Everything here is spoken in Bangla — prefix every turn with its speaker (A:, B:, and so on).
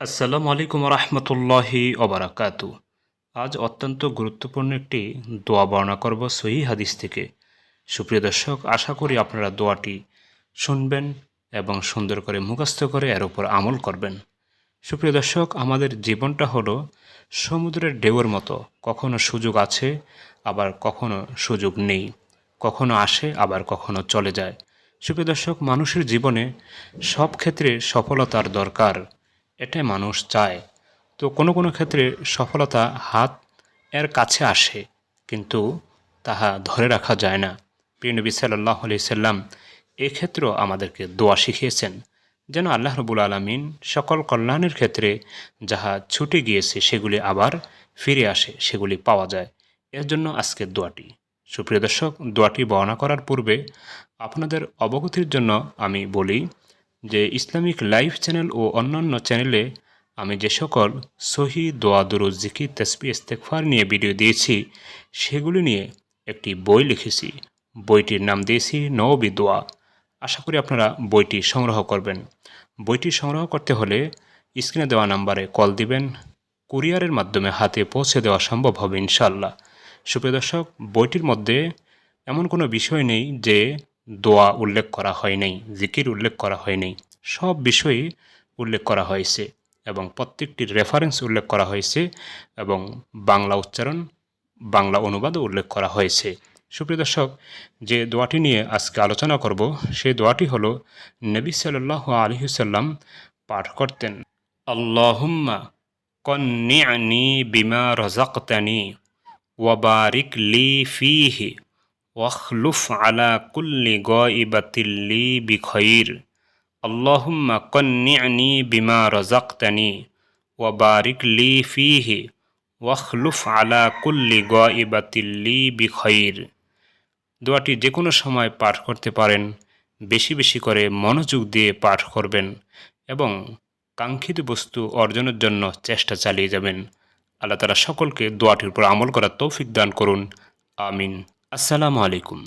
A: আসসালামু আলাইকুম রহমতুল্লাহি ওবরাকাতু আজ অত্যন্ত গুরুত্বপূর্ণ একটি দোয়া বর্ণনা করব সহি হাদিস থেকে। সুপ্রিয় দর্শক, আশা করি আপনারা দোয়াটি শুনবেন এবং সুন্দর করে মুখস্থ করে এর উপর আমল করবেন। সুপ্রিয় দর্শক, আমাদের জীবনটা হলো সমুদ্রের ঢেউয়ের মতো। কখনো সুযোগ আছে, আবার কখনো সুযোগ নেই। কখনো আসে, আবার কখনো চলে যায়। সুপ্রিয় দর্শক, মানুষের জীবনে সব ক্ষেত্রে সফলতার দরকার। এটাই মানুষ চায়। তো কোনো কোনো ক্ষেত্রে সফলতা হাত এর কাছে আসে, কিন্তু তাহা ধরে রাখা যায় না। প্রিয় নবী সাল্লাহ আলি সাল্লাম এক্ষেত্রেও আমাদেরকে দোয়া শিখিয়েছেন, যেন আল্লাহ রবুল আলমিন সকল কল্যাণের ক্ষেত্রে যাহা ছুটে গিয়েছে সেগুলি আবার ফিরে আসে, সেগুলি পাওয়া যায়। এর জন্য আজকের দোয়াটি। সুপ্রিয় দর্শক, দোয়াটি বর্ণনা করার পূর্বে আপনাদের অবগতির জন্য আমি বলি যে ইসলামিক লাইভ চ্যানেল ও অন্যান্য চ্যানেলে আমি যে সকল সহি, দোয়া দুরুজ তসবি ইস্তেকফার নিয়ে ভিডিও দিয়েছি, সেগুলি নিয়ে একটি বই লিখেছি। বইটির নাম দিয়েছি নবী দোয়া। আশা করি আপনারা বইটি সংগ্রহ করবেন। বইটি সংগ্রহ করতে হলে স্ক্রিনে দেওয়া নাম্বারে কল দিবেন। কুরিয়ারের মাধ্যমে হাতে পৌঁছে দেওয়া সম্ভব হবে ইনশাল্লাহ সুপ্রিয় দর্শক, বইটির মধ্যে এমন কোনো বিষয় নেই যে দোয়া উল্লেখ করা হয় নাই, জিকির উল্লেখ করা হয় নাই, সব বিষয়ই উল্লেখ করা হয়েছে এবং প্রত্যেকটির রেফারেন্স উল্লেখ করা হয়েছে এবং বাংলা উচ্চারণ, বাংলা অনুবাদও উল্লেখ করা হয়েছে। সুপ্রিয় দর্শক, যে দোয়াটি নিয়ে আজকে আলোচনা করব, সেই দোয়াটি হল, নবী সাল্লাহ আলহিসাল্লাম পাঠ করতেন, আল্লাহুম্মা কন্যানি বিমা রজাক্তানি ওয়াবারিক লি ফিহি ওয়াখলুফ আলা কুল্লি গ গইবাতিল্লি বিখৈর আল্লাহুম্মা কন্যানি বিমা রজাক্তানি ওয়াবারিক লি ফিহি ওয়াখলুফ আলা কুল্লি গইবাতিল্লি বিখৈর দোয়াটি যে কোনো সময় পাঠ করতে পারেন, বেশি বেশি করে মনোযোগ দিয়ে পাঠ করবেন এবং কাঙ্ক্ষিত বস্তু অর্জনের জন্য চেষ্টা চালিয়ে যাবেন। আল্লাহ তালা সকলকে দোয়াটির উপর আমল করার তৌফিক দান করুন। আমিন। আসসালামু আলাইকুম